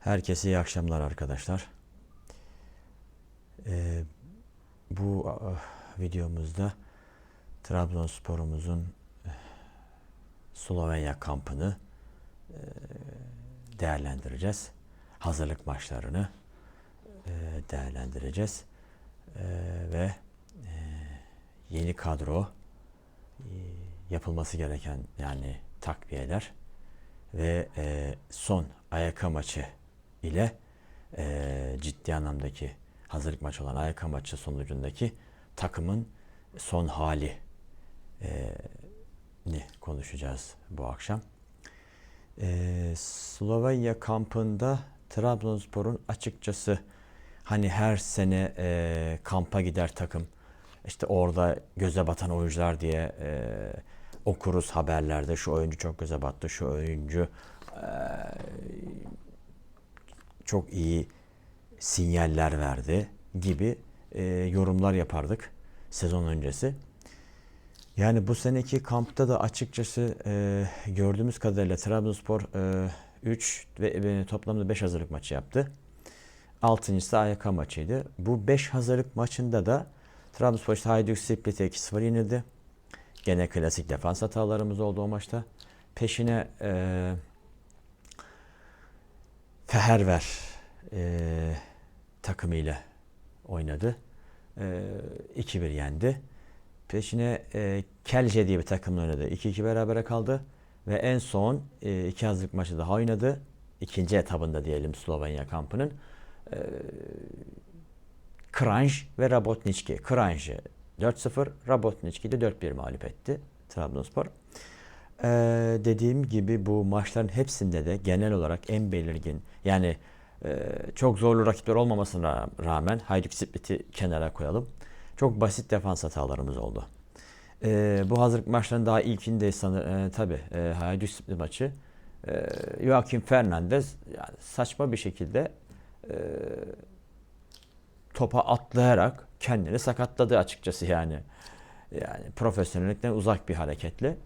Herkese iyi akşamlar arkadaşlar. Ee, bu ah, videomuzda Trabzonspor'umuzun eh, Slovenya kampını eh, değerlendireceğiz. Hazırlık maçlarını eh, değerlendireceğiz. Ve yeni kadro, yapılması gereken yani takviyeler ve son Ayaka maçı ile e, ciddi anlamdaki hazırlık maçı olan Ayaka maçı sonucundaki takımın son hali e, ni konuşacağız bu akşam. E, Slovenya kampında Trabzonspor'un açıkçası hani her sene e, kampa gider takım işte orada göze batan oyuncular diye e, okuruz haberlerde şu oyuncu çok göze battı, şu oyuncu e, çok iyi sinyaller verdi gibi e, yorumlar yapardık sezon öncesi. Yani bu seneki kampta da açıkçası e, gördüğümüz kadarıyla Trabzonspor 3 ve, ve toplamda 5 hazırlık maçı yaptı. Altıncısı AYK maçıydı. Bu 5 hazırlık maçında da Trabzonspor işte Hajduk Split'e 2-0 yenildi. Gene klasik defans hatalarımız oldu o maçta. Peşine e, Feherver e, takımıyla oynadı. E, 2-1 yendi. Peşine e, Kelce diye bir takımla oynadı. 2-2 berabere kaldı. Ve en son e, iki hazırlık maçı daha oynadı. İkinci etabında diyelim Slovenya kampının. E, Kranj ve Rabotnicki. Kranj'ı 4-0, Rabotnicki de 4-1 mağlup etti Trabzonspor. Ee, dediğim gibi bu maçların hepsinde de genel olarak en belirgin yani e, çok zorlu rakipler olmamasına rağmen Hajduk Split'i kenara koyalım. Çok basit defans hatalarımız oldu. Ee, bu hazırlık maçların daha ilkinde sanır e, tabi e, Hajduk Split maçı e, Joaquim Fernandez yani saçma bir şekilde e, topa atlayarak kendini sakatladı açıkçası yani. Yani profesyonellikten uzak bir hareketle.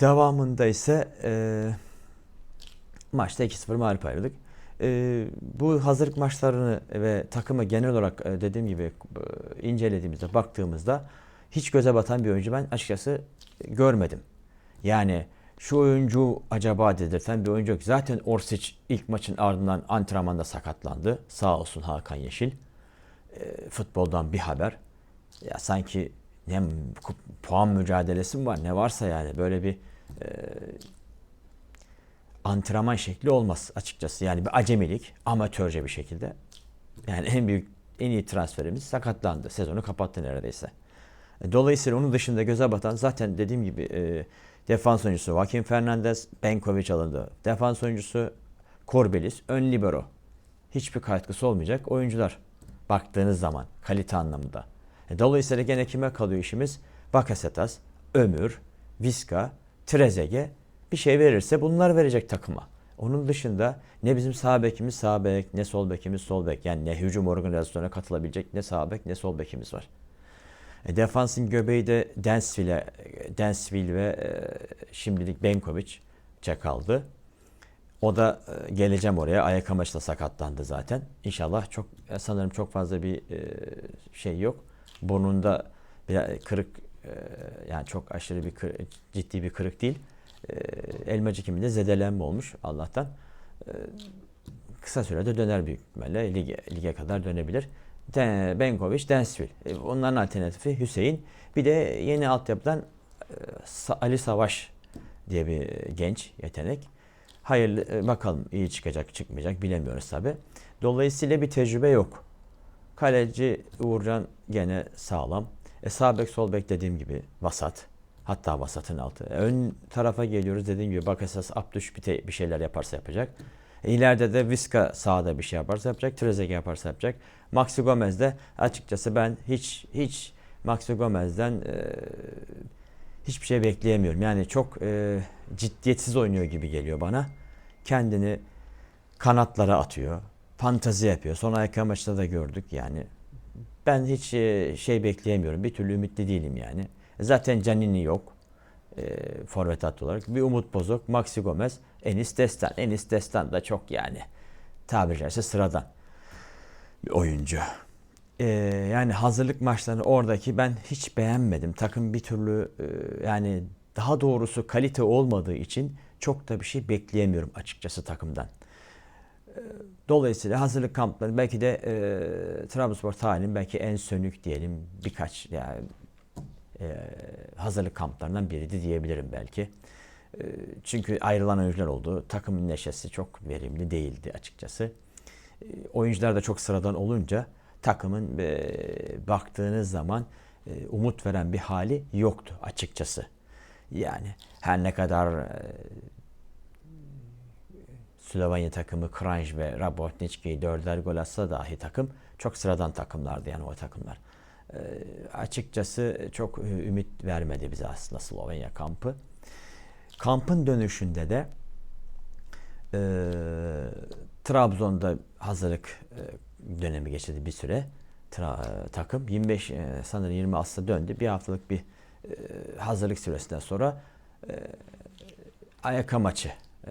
Devamında ise e, maçta 2-0 mağlup ayrıldık. E, bu hazırlık maçlarını ve takımı genel olarak e, dediğim gibi e, incelediğimizde, baktığımızda hiç göze batan bir oyuncu ben açıkçası görmedim. Yani şu oyuncu acaba dedirten bir oyuncu yok. Zaten Orsic ilk maçın ardından antrenmanda sakatlandı. Sağ olsun Hakan Yeşil. E, futboldan bir haber. Ya sanki ne puan mücadelesi mi var ne varsa yani böyle bir e, antrenman şekli olmaz açıkçası. Yani bir acemilik, amatörce bir şekilde. Yani en büyük, en iyi transferimiz sakatlandı. Sezonu kapattı neredeyse. E, Dolayısıyla onun dışında göze batan zaten dediğim gibi e, defans oyuncusu Joaquin Fernandez, Benkovic alındı. Defans oyuncusu Korbelis, ön libero. Hiçbir katkısı olmayacak oyuncular baktığınız zaman kalite anlamında. E, Dolayısıyla gene kime kalıyor işimiz? Bakasetas, Ömür, Viska, Trezege bir şey verirse bunlar verecek takıma. Onun dışında ne bizim sağ bekimiz sağ bek, ne sol bekimiz sol bek. Yani ne hücum organizasyonuna katılabilecek ne sağ bek ne sol bekimiz var. E, defansın göbeği de Densville, Densville ve e, şimdilik Benkovic kaldı. O da e, geleceğim oraya. Ayak amaçla sakatlandı zaten. İnşallah çok e, sanırım çok fazla bir e, şey yok. Burnunda bir kırık e, yani çok aşırı bir kır, ciddi bir kırık değil. E, elmacık kiminde zedelenme olmuş Allah'tan. E, kısa sürede döner büyük ihtimalle. Lige, lige kadar dönebilir. De, Benkovic, Densville. E, onların alternatifi Hüseyin. Bir de yeni altyapıdan e, Ali Savaş diye bir genç yetenek. Hayırlı e, bakalım iyi çıkacak çıkmayacak bilemiyoruz tabi. Dolayısıyla bir tecrübe yok. Kaleci Uğurcan gene sağlam. E sağ bek sol bek dediğim gibi vasat. Hatta vasatın altı. E, ön tarafa geliyoruz dediğim gibi Bakasetas Abdüş bir, te- bir şeyler yaparsa yapacak. E, ileride de Viska sağda bir şey yaparsa yapacak. Trezeguet yaparsa yapacak. Maxi Gomez de açıkçası ben hiç hiç Maxi Gomez'den e, hiçbir şey bekleyemiyorum. Yani çok e, ciddiyetsiz oynuyor gibi geliyor bana. Kendini kanatlara atıyor. Fantazi yapıyor. Son ayak maçta da gördük yani. Ben hiç e, şey bekleyemiyorum. Bir türlü ümitli değilim yani. Zaten Canini yok. e, forvet hattı olarak. Bir Umut Bozok, Maxi Gomez, Enis Destan. Enis Destan da çok yani tabiri caizse sıradan bir oyuncu. Ee, yani hazırlık maçlarını oradaki ben hiç beğenmedim. Takım bir türlü e, yani daha doğrusu kalite olmadığı için çok da bir şey bekleyemiyorum açıkçası takımdan. Dolayısıyla hazırlık kampları belki de e, Trabzonspor tarihinin belki en sönük diyelim birkaç yani e, hazırlık kamplarından biriydi diyebilirim belki. E, çünkü ayrılan oyuncular oldu. Takımın neşesi çok verimli değildi açıkçası. E, oyuncular da çok sıradan olunca takımın e, baktığınız zaman e, umut veren bir hali yoktu açıkçası. Yani her ne kadar e, Slovenya takımı Kranj ve Rabotnicki dörder gol atsa dahi takım çok sıradan takımlardı yani o takımlar. E, açıkçası çok ümit vermedi bize aslında Slovenya kampı. Kampın dönüşünde de e, Trabzon'da hazırlık e, dönemi geçirdi bir süre. Tra- e, takım 25 e, sanırım 20 Ağustos'ta döndü. Bir haftalık bir e, hazırlık süresinden sonra e, Ayaka maçı e,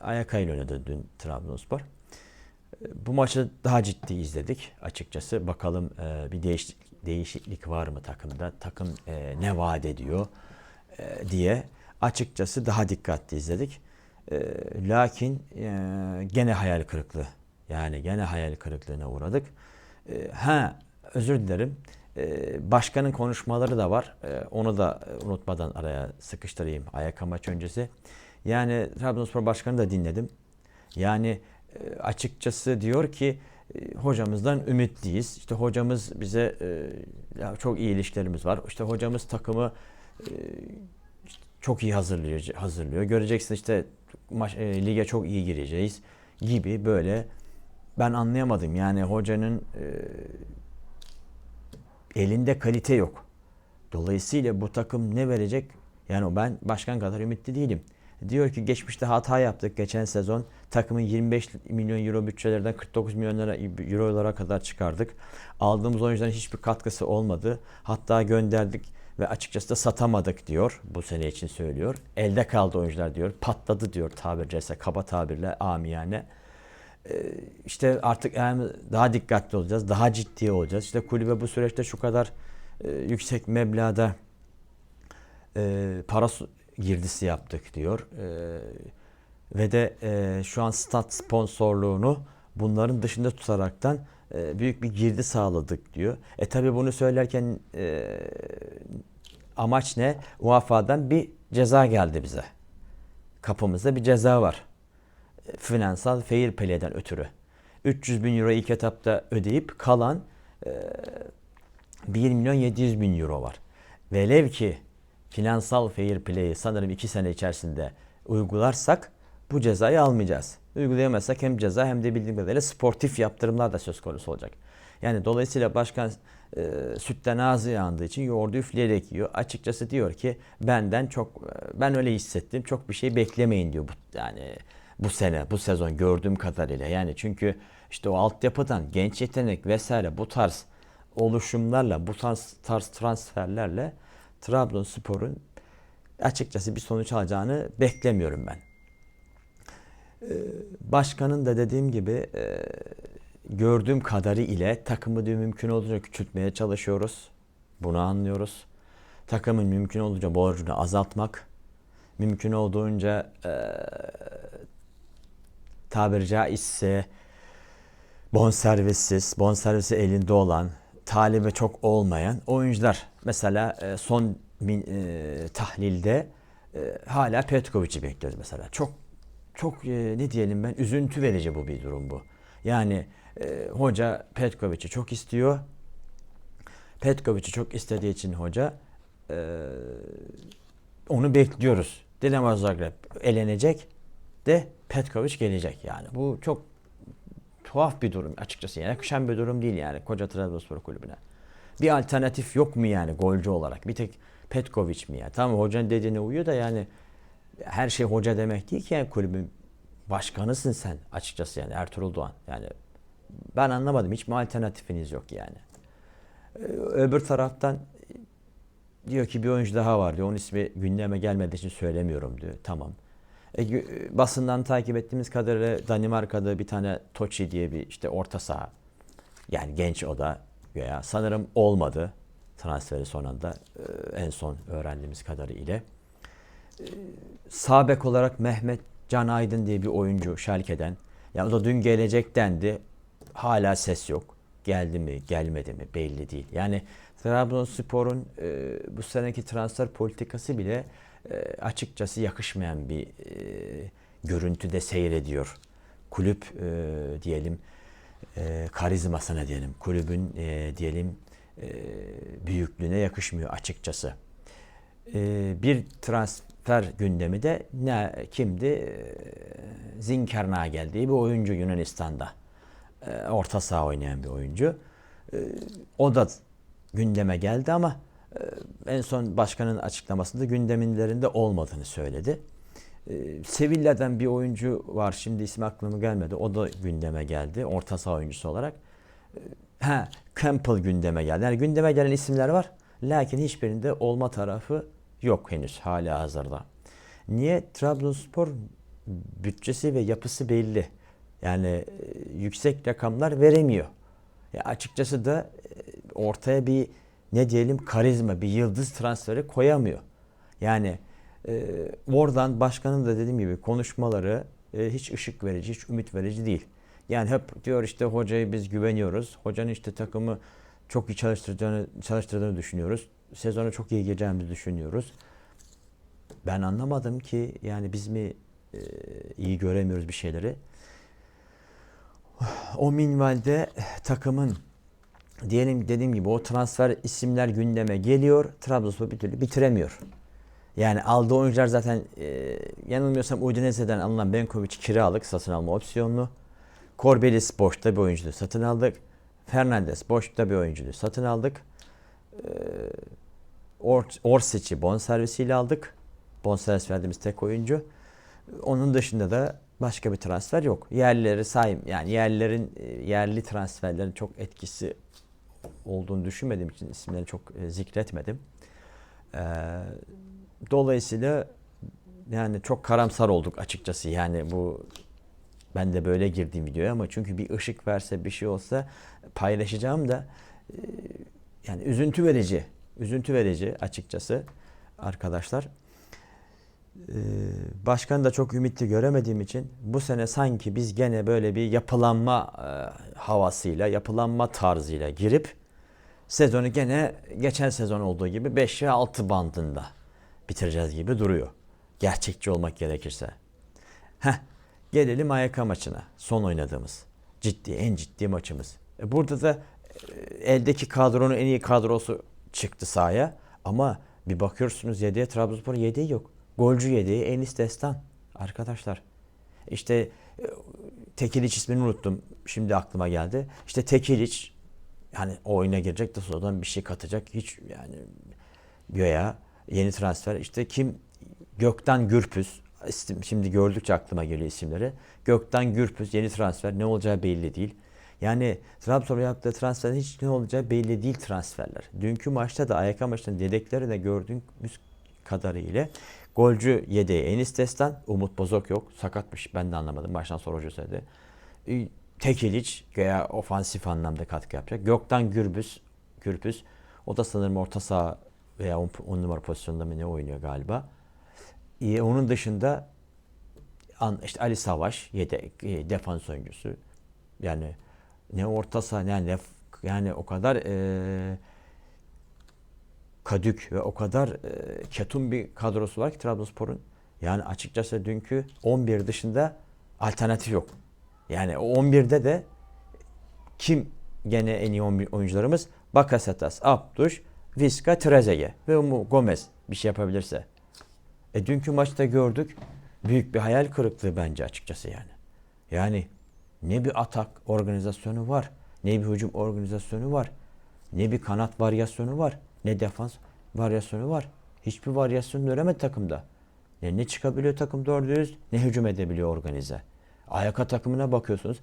Ayaka ile oynadı dün Trabzonspor. E, Bu maçı daha ciddi izledik açıkçası. Bakalım e, bir değişiklik, değişiklik var mı takımda? Takım e, ne vaat ediyor e, diye açıkçası daha dikkatli izledik. E, lakin gene hayal kırıklığı. Yani gene hayal kırıklığına uğradık. Ha özür dilerim. Başkanın konuşmaları da var. Onu da unutmadan araya sıkıştırayım Ayaka maç öncesi. Yani Trabzonspor Başkanı da dinledim. Yani e, açıkçası diyor ki e, hocamızdan ümitliyiz. İşte hocamız bize e, ya çok iyi ilişkilerimiz var. İşte hocamız takımı çok iyi hazırlıyor, hazırlıyor. Göreceksin işte maç, lige çok iyi gireceğiz gibi böyle ben anlayamadım. Yani hocanın elinde kalite yok. Dolayısıyla bu takım ne verecek? Yani ben başkan kadar ümitli değilim. Diyor ki geçmişte hata yaptık geçen sezon. Takımı 25 milyon euro bütçelerden 49 milyon lira eurolara kadar çıkardık. Aldığımız oyuncuların hiçbir katkısı olmadı. Hatta gönderdik ve açıkçası da satamadık diyor. Bu sene için söylüyor. Elde kaldı oyuncular diyor. Patladı diyor tabiri caizse kaba tabirle amiyane. Ee, işte artık yani daha dikkatli olacağız. Daha ciddi olacağız. İşte kulübe bu süreçte şu kadar e, yüksek meblağda e, para girdisi yaptık diyor. E, ve de e, şu an stat sponsorluğunu bunların dışında tutaraktan e, büyük bir girdi sağladık diyor. E tabi bunu söylerken e, amaç ne? UEFA'dan bir ceza geldi bize. Kapımızda bir ceza var. Finansal fair play'den ötürü. 300 bin euro ilk etapta ödeyip kalan e, 1 milyon 700 bin euro var. Velev ki finansal fair play'i sanırım 2 sene içerisinde uygularsak bu cezayı almayacağız. Uygulayamazsak hem ceza hem de bildiğim kadarıyla sportif yaptırımlar da söz konusu olacak. Yani dolayısıyla başkan e, sütten ağzı yandığı için yoğurdu üfleyerek yiyor. Açıkçası diyor ki benden çok e, ben öyle hissettim. Çok bir şey beklemeyin diyor bu yani bu sene, bu sezon gördüğüm kadarıyla. Yani çünkü işte o altyapıdan genç yetenek vesaire bu tarz oluşumlarla, bu tarz, tarz transferlerle Trabzonspor'un açıkçası bir sonuç alacağını beklemiyorum ben. Başkanın da dediğim gibi e, gördüğüm kadarı ile takımı diyor mümkün olduğunca küçültmeye çalışıyoruz. Bunu anlıyoruz. Takımın mümkün olduğunca borcunu azaltmak, mümkün olduğunca e, tabiri caizse bonservissiz, bonservisi elinde olan, talibe çok olmayan oyuncular. Mesela e, son min, e, tahlilde e, hala Petkovic'i bekliyoruz mesela. Çok çok e, ne diyelim ben üzüntü verici bu bir durum bu. Yani e, hoca Petkovic'i çok istiyor. Petkovic'i çok istediği için hoca e, onu bekliyoruz. Dinamo Zagreb elenecek de Petkovic gelecek yani. Bu çok tuhaf bir durum açıkçası. Yani yakışan bir durum değil yani koca Trabzonspor kulübüne. Bir alternatif yok mu yani golcü olarak? Bir tek Petkovic mi ya? Tamam hocanın dediğine uyuyor da yani her şey hoca demek değil ki yani kulübün başkanısın sen açıkçası yani Ertuğrul Doğan. Yani ben anlamadım hiç mi alternatifiniz yok yani. Ee, Öbür taraftan diyor ki bir oyuncu daha var diyor. Onun ismi gündeme gelmediği için söylemiyorum diyor. Tamam. E, basından takip ettiğimiz kadarıyla Danimarka'da bir tane Tochi diye bir işte orta saha. Yani genç o da veya sanırım olmadı transferi son anda e, en son öğrendiğimiz kadarıyla. E, sağ bek olarak Mehmet Can Aydın diye bir oyuncu Schalke'den. Yani o da dün gelecek dendi. Hala ses yok. Geldi mi, gelmedi mi belli değil. Yani Trabzonspor'un e, bu seneki transfer politikası bile açıkçası yakışmayan bir e, görüntüde seyrediyor. Kulüp e, diyelim e, karizmasına diyelim, kulübün e, diyelim e, büyüklüğüne yakışmıyor açıkçası. E, bir transfer gündemi de ne kimdi? E, Zinkernagel diye bir oyuncu Yunanistan'da. E, orta saha oynayan bir oyuncu. E, o da gündeme geldi ama e, en son başkanın açıklamasında gündeminlerinde olmadığını söyledi. E, Sevilla'dan bir oyuncu var. Şimdi ismi aklıma gelmedi. O da gündeme geldi. Orta saha oyuncusu olarak. E, Ha, Campbell gündeme geldi. Yani gündeme gelen isimler var. Lakin hiçbirinde olma tarafı yok henüz hala hazırda. Niye? Trabzonspor bütçesi ve yapısı belli. Yani e, yüksek rakamlar veremiyor. Ya açıkçası da e, ortaya bir ne diyelim karizma, bir yıldız transferi koyamıyor. Yani e, oradan başkanın da dediğim gibi konuşmaları e, hiç ışık verici, hiç ümit verici değil. Yani hep diyor işte hocayı biz güveniyoruz. Hocanın işte takımı çok iyi çalıştırdığını, çalıştırdığını düşünüyoruz. Sezonu çok iyi gireceğimizi düşünüyoruz. Ben anlamadım ki yani biz mi e, iyi göremiyoruz bir şeyleri. O minvalde takımın diyelim dediğim gibi o transfer isimler gündeme geliyor. Trabzonspor bir türlü bitiremiyor. Yani aldığı oyuncular zaten e, yanılmıyorsam Udinese'den alınan Benkovic kiralık satın alma opsiyonlu. Corbelis boşta bir oyuncuyu satın aldık. Fernandes boşta bir oyuncuyu satın aldık. E, Or Orsic'i bonservisiyle aldık. Bonservis verdiğimiz tek oyuncu. Onun dışında da başka bir transfer yok. Yerlileri sayım yani yerlerin e, yerli transferlerin çok etkisi olduğunu düşünmediğim için isimlerini çok e, zikretmedim. Ee, dolayısıyla yani çok karamsar olduk açıkçası. Yani bu ben de böyle girdiğim videoya ama çünkü bir ışık verse bir şey olsa paylaşacağım da e, yani üzüntü verici. Üzüntü verici açıkçası arkadaşlar. Ee, başkanı da çok ümitli göremediğim için bu sene sanki biz gene böyle bir yapılanma e, havasıyla, yapılanma tarzıyla girip sezonu gene geçen sezon olduğu gibi 5 ve 6 bandında bitireceğiz gibi duruyor. Gerçekçi olmak gerekirse. Heh, gelelim AYK maçına. Son oynadığımız. Ciddi, en ciddi maçımız. E, Burada da e, eldeki kadronun en iyi kadrosu çıktı sahaya. Ama bir bakıyorsunuz yedeğe Trabzonspor yedeği yok. Golcü yedeği Enis Destan. Arkadaşlar. İşte e, Tekiliç ismini unuttum. Şimdi aklıma geldi. İşte Tekiliç yani o oyuna girecek de sonradan bir şey katacak. Hiç yani göya yeni transfer. İşte kim? Gökten Gürpüz. Şimdi gördükçe aklıma geliyor isimleri. Gökten Gürpüz yeni transfer. Ne olacağı belli değil. Yani Trabzon'un yaptığı transferin hiç ne olacağı belli değil transferler. Dünkü maçta da AYK maçının yedekleri de gördüğümüz kadarıyla golcü yedeği Enis Destan, Umut Bozok yok. Sakatmış. Ben de anlamadım. Baştan sonra hoca söyledi. Ee, Tekiliç veya ofansif anlamda katkı yapacak. Gökten Gürbüz, Gürbüz. O da sanırım orta saha veya 10 numara pozisyonunda mı ne oynuyor galiba. Ee, onun dışında an, işte Ali Savaş yedek e, defans oyuncusu. Yani ne orta saha ne, yani o kadar e, kadük ve o kadar e, ketum bir kadrosu var ki Trabzonspor'un. Yani açıkçası dünkü 11 dışında alternatif yok. Yani o 11'de de kim gene en iyi 11 oyuncularımız? Bakasetas, Abduş, Viska, Trezeguet ve Umu Gomez bir şey yapabilirse. E dünkü maçta gördük. Büyük bir hayal kırıklığı bence açıkçası yani. Yani ne bir atak organizasyonu var, ne bir hücum organizasyonu var, ne bir kanat varyasyonu var, ne defans varyasyonu var. Hiçbir varyasyon göremedi takımda. Yani ne çıkabiliyor takım doğru dürüst, ne hücum edebiliyor organize. Ayaka takımına bakıyorsunuz.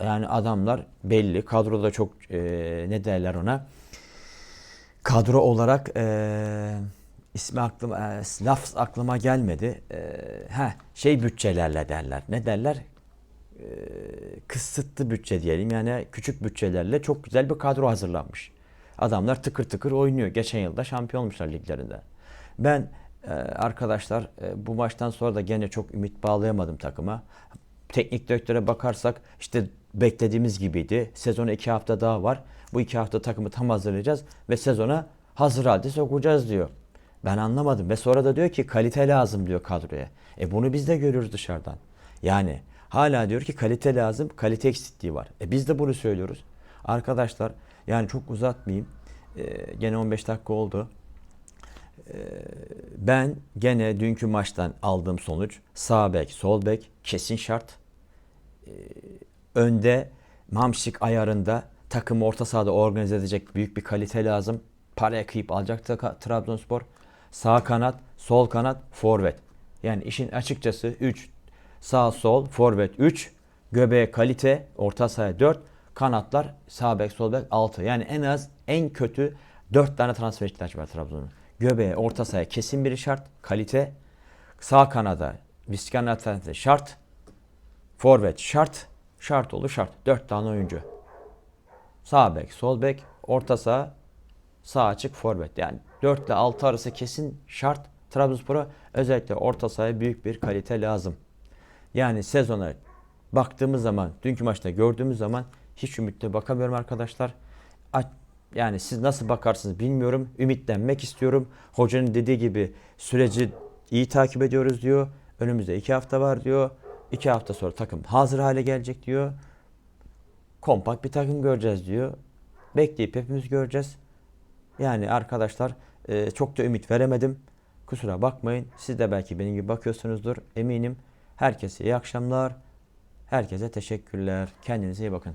Yani adamlar belli. Kadroda çok e, ne derler ona Kadro olarak eee ismi aklıma, eee, laf aklıma gelmedi. Eee ha şey bütçelerle derler. Ne derler? Eee, kısıtlı bütçe diyelim. Yani küçük bütçelerle çok güzel bir kadro hazırlanmış. Adamlar tıkır tıkır oynuyor. Geçen yılda şampiyon olmuşlar liglerinde. Ben eee, arkadaşlar eee, bu maçtan sonra da gene çok ümit bağlayamadım takıma. Teknik direktöre bakarsak işte beklediğimiz gibiydi. Sezona iki hafta daha var. Bu iki hafta takımı tam hazırlayacağız ve sezona hazır halde sokacağız diyor. Ben anlamadım ve sonra da diyor ki kalite lazım diyor kadroya. E bunu biz de görüyoruz dışarıdan. Yani hala diyor ki kalite lazım, kalite eksikliği var. E biz de bunu söylüyoruz. Arkadaşlar yani çok uzatmayayım. E, gene 15 dakika oldu. E, ben gene dünkü maçtan aldığım sonuç sağ bek, sol bek kesin şart önde Mamşik ayarında takımı orta sahada organize edecek büyük bir kalite lazım. Paraya kıyıp alacaktı Ka- Trabzonspor. Sağ kanat, sol kanat, forvet. Yani işin açıkçası 3 sağ sol forvet 3 göbeğe kalite orta sahaya 4 kanatlar sağ bek sol bek 6. Yani en az en kötü 4 tane transfer ihtiyacı var Trabzon'un. Göbeğe orta sahaya kesin bir şart kalite. Sağ kanada Viskan alternatif şart. Forvet şart. Şart olur şart. 4 tane oyuncu. Sağ bek, sol bek, orta saha, sağ açık forvet. Yani 4 ile 6 arası kesin şart. Trabzonspor'a özellikle orta sahaya büyük bir kalite lazım. Yani sezona baktığımız zaman, dünkü maçta gördüğümüz zaman hiç ümitle bakamıyorum arkadaşlar. Yani siz nasıl bakarsınız bilmiyorum. Ümitlenmek istiyorum. Hocanın dediği gibi süreci iyi takip ediyoruz diyor. Önümüzde iki hafta var diyor. İki hafta sonra takım hazır hale gelecek diyor. Kompakt bir takım göreceğiz diyor. Bekleyip hepimiz göreceğiz. Yani arkadaşlar e, çok da ümit veremedim. Kusura bakmayın. Siz de belki benim gibi bakıyorsunuzdur. Eminim. Herkese iyi akşamlar. Herkese teşekkürler. Kendinize iyi bakın.